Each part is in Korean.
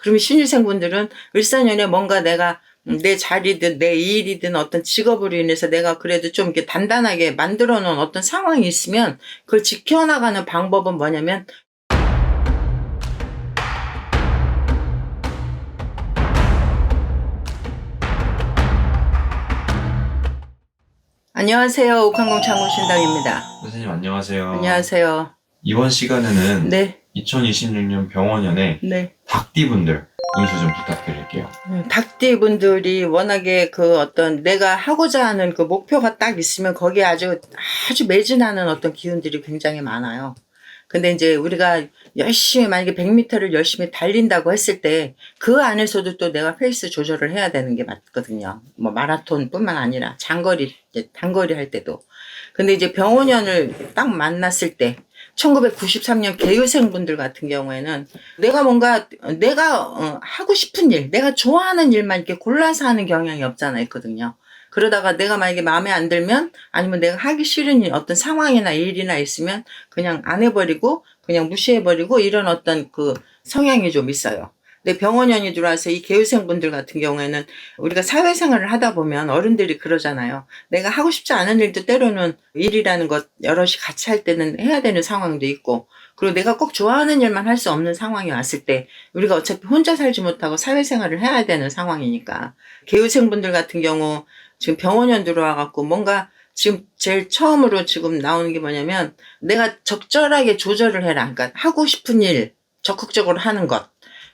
그러면 신입생분들은 을사년에 뭔가 내가 내 자리든 내 일이든 어떤 직업으로 인해서 내가 그래도 좀 이렇게 단단하게 만들어 놓은 어떤 상황이 있으면 그걸 지켜나가는 방법은 뭐냐면 안녕하세요. 옥항공 창고신당입니다. 선생님 안녕하세요. 안녕하세요. 이번 시간에는 네, 2026년 병원연의 네. 닭띠분들 운수 좀 부탁드릴게요. 음, 닭띠 분들이 워낙에 그 어떤 내가 하고자 하는 그 목표가 딱 있으면 거기에 아주 아주 매진하는 어떤 기운들이 굉장히 많아요. 근데 이제 우리가 열심히 만약에 100m를 열심히 달린다고 했을 때 그 안에서도 또 내가 페이스 조절을 해야 되는 게 맞거든요. 뭐 마라톤뿐만 아니라 장거리, 단거리 할 때도. 근데 이제 병원연을 딱 만났을 때 1993년 개유생분들 같은 경우에는 내가 뭔가 내가 어, 하고 싶은 일, 내가 좋아하는 일만 이렇게 골라서 하는 경향이 없잖아 있거든요. 그러다가 내가 만약에 마음에 안 들면 아니면 내가 하기 싫은 일, 어떤 상황이나 일이나 있으면 그냥 안 해버리고 그냥 무시해버리고 이런 어떤 그 성향이 좀 있어요. 근데 병원연이 들어와서 이 개유생분들 같은 경우에는 우리가 사회생활을 하다 보면 어른들이 그러잖아요. 내가 하고 싶지 않은 일도 때로는 일이라는 것 여럿이 같이 할 때는 해야 되는 상황도 있고 그리고 내가 꼭 좋아하는 일만 할 수 없는 상황이 왔을 때 우리가 어차피 혼자 살지 못하고 사회생활을 해야 되는 상황이니까 개유생분들 같은 경우 지금 병원연 들어와 갖고 뭔가 지금 제일 처음으로 지금 나오는 게 뭐냐면 내가 적절하게 조절을 해라. 그러니까 하고 싶은 일 적극적으로 하는 것.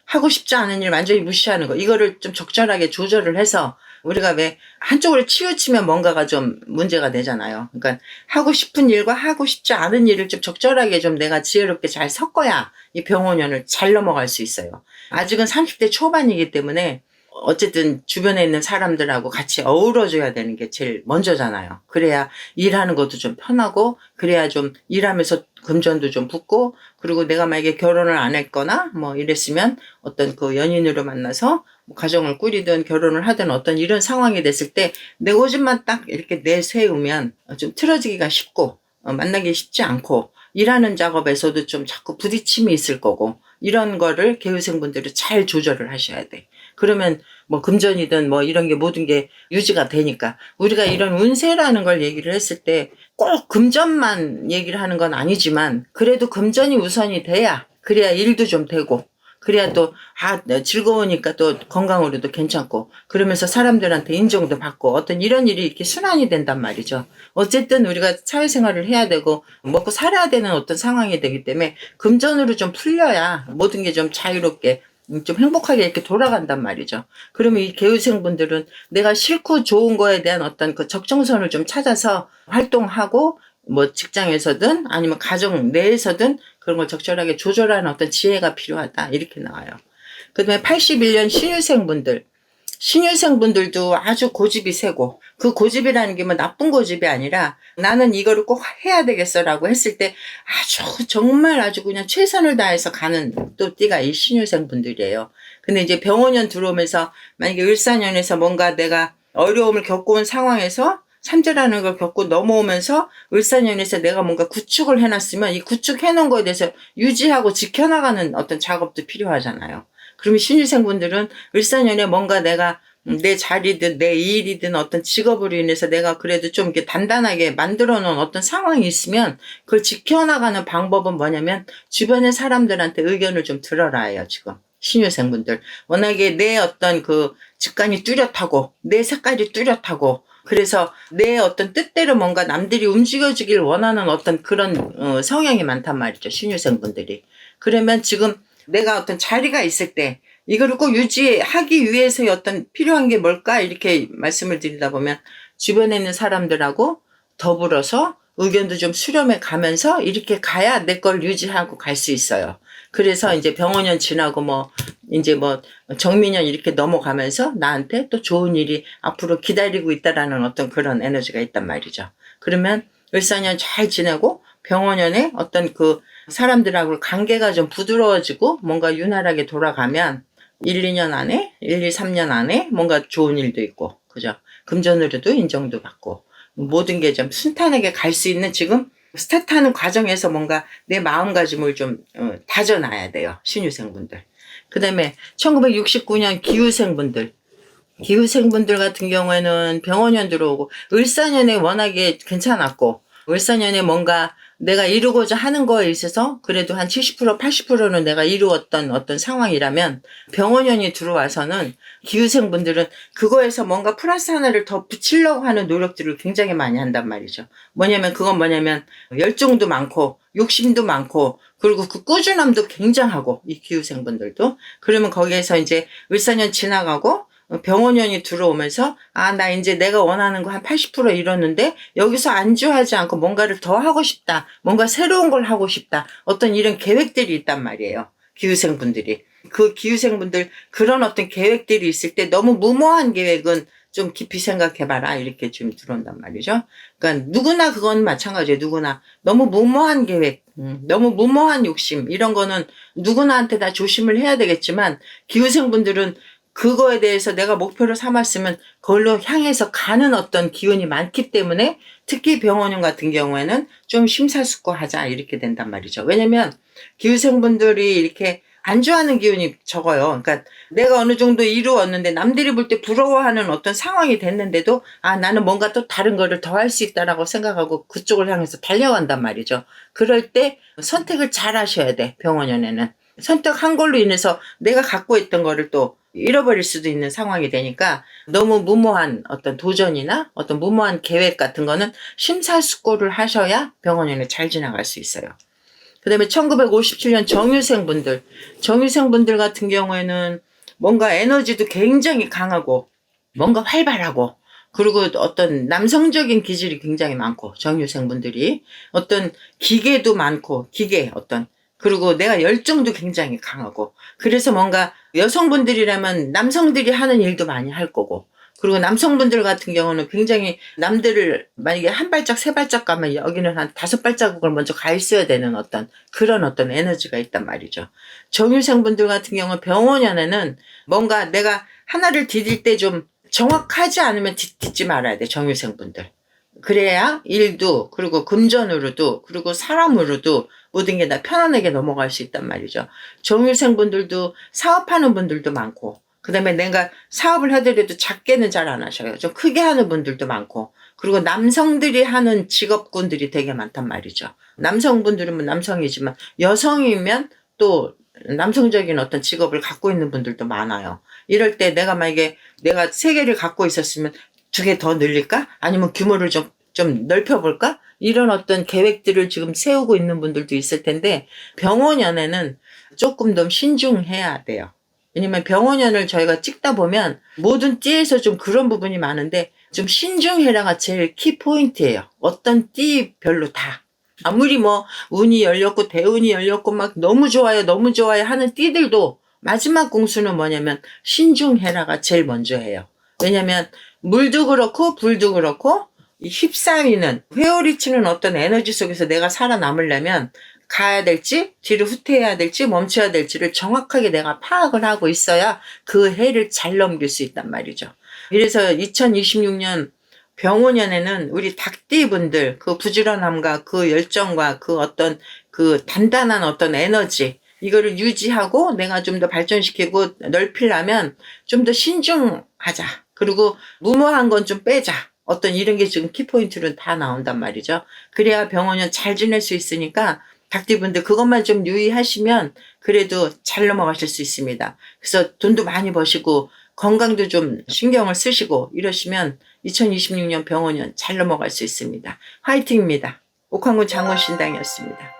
하고 싶지 않은 일 완전히 무시하는 거. 이거를 좀 적절하게 조절을 해서 우리가 왜 한쪽으로 치우치면 뭔가가 좀 문제가 되잖아요. 그러니까 하고 싶은 일과 하고 싶지 않은 일을 좀 적절하게 좀 내가 지혜롭게 잘 섞어야 이 병원연을 잘 넘어갈 수 있어요. 아직은 30대 초반이기 때문에 어쨌든 주변에 있는 사람들하고 같이 어우러져야 되는 게 제일 먼저잖아요. 그래야 일하는 것도 좀 편하고, 그래야 좀 일하면서 금전도 좀 붙고, 그리고 내가 만약에 결혼을 안 했거나, 뭐 이랬으면 어떤 그 연인으로 만나서 뭐 가정을 꾸리든 결혼을 하든 어떤 이런 상황이 됐을 때 내 고집만 딱 이렇게 내세우면 좀 틀어지기가 쉽고, 어, 만나기 쉽지 않고, 일하는 작업에서도 좀 자꾸 부딪힘이 있을 거고, 이런 거를 개우생분들이 잘 조절을 하셔야 돼. 그러면 뭐 금전이든 뭐 이런 게 모든 게 유지가 되니까 우리가 이런 운세라는 걸 얘기를 했을 때 꼭 금전만 얘기를 하는 건 아니지만 그래도 금전이 우선이 돼야 그래야 일도 좀 되고 그래야 또, 아, 즐거우니까 또 건강으로도 괜찮고, 그러면서 사람들한테 인정도 받고, 어떤 이런 일이 이렇게 순환이 된단 말이죠. 어쨌든 우리가 사회생활을 해야 되고, 먹고 살아야 되는 어떤 상황이 되기 때문에, 금전으로 좀 풀려야 모든 게 좀 자유롭게, 음, 좀 행복하게 이렇게 돌아간단 말이죠. 그러면 이 개우생분들은 내가 싫고 좋은 거에 대한 어떤 그 적정선을 좀 찾아서 활동하고, 뭐 직장에서든 아니면 가정 내에서든 그런 걸 적절하게 조절하는 어떤 지혜가 필요하다. 이렇게 나와요. 그 다음에 81년 신유생분들. 신유생분들도 아주 고집이 세고, 그 고집이라는 게 뭐 나쁜 고집이 아니라 나는 이거를 꼭 해야 되겠어라고 했을 때 아주 정말 아주 그냥 최선을 다해서 가는 또 띠가 이 신유생분들이에요. 근데 이제 병원년 들어오면서 만약에 을사년에서 뭔가 내가 어려움을 겪고 온 상황에서 삼재라는 걸 겪고 넘어오면서 을사년에서 내가 뭔가 구축을 해놨으면 이 구축해놓은 거에 대해서 유지하고 지켜나가는 어떤 작업도 필요하잖아요. 그러면 신입생분들은 을사년에 뭔가 내가 내 자리든 내 일이든 어떤 직업으로 인해서 내가 그래도 좀 이렇게 단단하게 만들어 놓은 어떤 상황이 있으면 그걸 지켜나가는 방법은 뭐냐면 주변의 사람들한테 의견을 좀 들어라예요, 지금. 신유생분들. 워낙에 내 어떤 그 직관이 뚜렷하고 내 색깔이 뚜렷하고 그래서 내 어떤 뜻대로 뭔가 남들이 움직여주길 원하는 어떤 그런 어, 성향이 많단 말이죠. 신유생분들이. 그러면 지금 내가 어떤 자리가 있을 때 이거를 꼭 유지하기 위해서의 어떤 필요한 게 뭘까 이렇게 말씀을 드리다 보면 주변에 있는 사람들하고 더불어서 의견도 좀 수렴해 가면서 이렇게 가야 내 걸 유지하고 갈 수 있어요. 그래서 이제 병원년 지나고 뭐 이제 뭐 정민년 이렇게 넘어가면서 나한테 또 좋은 일이 앞으로 기다리고 있다라는 어떤 그런 에너지가 있단 말이죠. 그러면 을사년 잘 지내고 병원년에 어떤 그 사람들하고 관계가 좀 부드러워지고 뭔가 윤활하게 돌아가면 1, 2년 안에, 1, 2, 3년 안에 뭔가 좋은 일도 있고, 그죠? 금전으로도 인정도 받고, 모든 게 좀 순탄하게 갈 수 있는 지금 스타트하는 과정에서 뭔가 내 마음가짐을 좀 어, 다져놔야 돼요. 신유생분들. 그 다음에 1969년 기후생분들. 기후생분들 같은 경우에는 병원연 들어오고, 을사년에 워낙에 괜찮았고, 을사년에 뭔가 내가 이루고자 하는 거에 있어서 그래도 한 70%, 80%는 내가 이루었던 어떤 상황이라면 병원연이 들어와서는 기후생분들은 그거에서 뭔가 플러스 하나를 더 붙이려고 하는 노력들을 굉장히 많이 한단 말이죠. 뭐냐면 그건 뭐냐면 열정도 많고 욕심도 많고 그리고 그 꾸준함도 굉장하고 이 기후생분들도 그러면 거기에서 이제 을사년 지나가고 병원연이 들어오면서 아 나 이제 내가 원하는 거 한 80% 이뤘는데 여기서 안주하지 않고 뭔가를 더 하고 싶다 뭔가 새로운 걸 하고 싶다 어떤 이런 계획들이 있단 말이에요 기후생분들이. 그 기후생분들 그런 어떤 계획들이 있을 때 너무 무모한 계획은 좀 깊이 생각해봐라 이렇게 좀 들어온단 말이죠. 그러니까 누구나 그건 마찬가지예요 누구나. 너무 무모한 계획 음, 너무 무모한 욕심 이런 거는 누구나한테 다 조심을 해야 되겠지만 기후생분들은 그거에 대해서 내가 목표로 삼았으면 그걸로 향해서 가는 어떤 기운이 많기 때문에 특히 병원용 같은 경우에는 좀 심사숙고하자 이렇게 된단 말이죠. 왜냐면 기후생분들이 이렇게 안 좋아하는 기운이 적어요. 그러니까 내가 어느 정도 이루었는데 남들이 볼 때 부러워하는 어떤 상황이 됐는데도 아 나는 뭔가 또 다른 거를 더 할 수 있다라고 생각하고 그쪽을 향해서 달려간단 말이죠. 그럴 때 선택을 잘 하셔야 돼 병원연에는 선택한 걸로 인해서 내가 갖고 있던 거를 또 잃어버릴 수도 있는 상황이 되니까 너무 무모한 어떤 도전이나 어떤 무모한 계획 같은 거는 심사숙고를 하셔야 병원연에 잘 지나갈 수 있어요. 그 다음에 1957년 정유생분들, 정유생분들 같은 경우에는 뭔가 에너지도 굉장히 강하고 뭔가 활발하고 그리고 어떤 남성적인 기질이 굉장히 많고 정유생분들이 어떤 기계도 많고 기계 어떤 그리고 내가 열정도 굉장히 강하고 그래서 뭔가 여성분들이라면 남성들이 하는 일도 많이 할 거고 그리고 남성분들 같은 경우는 굉장히 남들을 만약에 한 발짝 세 발짝 가면 여기는 한 다섯 발자국을 먼저 가 있어야 되는 어떤 그런 어떤 에너지가 있단 말이죠. 정유생분들 같은 경우 병원연에는 뭔가 내가 하나를 디딜 때 좀 정확하지 않으면 딛, 딛지 말아야 돼 정유생분들. 그래야 일도 그리고 금전으로도 그리고 사람으로도 모든 게 다 편안하게 넘어갈 수 있단 말이죠. 정유생 분들도 사업하는 분들도 많고 그 다음에 내가 사업을 하더라도 작게는 잘 안 하셔요. 좀 크게 하는 분들도 많고 그리고 남성들이 하는 직업군들이 되게 많단 말이죠. 남성분들은 뭐 남성이지만 여성이면 또 남성적인 어떤 직업을 갖고 있는 분들도 많아요. 이럴 때 내가 만약에 내가 세 개를 갖고 있었으면 두 개 더 늘릴까? 아니면 규모를 좀, 좀 넓혀볼까? 이런 어떤 계획들을 지금 세우고 있는 분들도 있을 텐데 병원연에는 조금 더 신중해야 돼요. 왜냐면 병원 연을 저희가 찍다 보면 모든 띠에서 좀 그런 부분이 많은데 좀 신중해라가 제일 키 포인트예요. 어떤 띠별로 다. 아무리 뭐 운이 열렸고 대운이 열렸고 막 너무 좋아요 너무 좋아요 하는 띠들도 마지막 공수는 뭐냐면 신중해라가 제일 먼저 해요. 왜냐면 물도 그렇고 불도 그렇고 이 휩싸이는 회오리치는 어떤 에너지 속에서 내가 살아남으려면 가야 될지 뒤로 후퇴해야 될지 멈춰야 될지를 정확하게 내가 파악을 하고 있어야 그 해를 잘 넘길 수 있단 말이죠. 그래서 2026년 병원연에는 우리 닭띠분들 그 부지런함과 그 열정과 그 어떤 그 단단한 어떤 에너지 이거를 유지하고 내가 좀 더 발전시키고 넓히려면 좀 더 신중하자. 그리고 무모한 건 좀 빼자. 어떤 이런 게 지금 키포인트로 다 나온단 말이죠. 그래야 병원은 잘 지낼 수 있으니까 닭띠분들 그것만 좀 유의하시면 그래도 잘 넘어가실 수 있습니다. 그래서 돈도 많이 버시고 건강도 좀 신경을 쓰시고 이러시면 2026년 병원은 잘 넘어갈 수 있습니다. 화이팅입니다. 옥황군 장원신당이었습니다.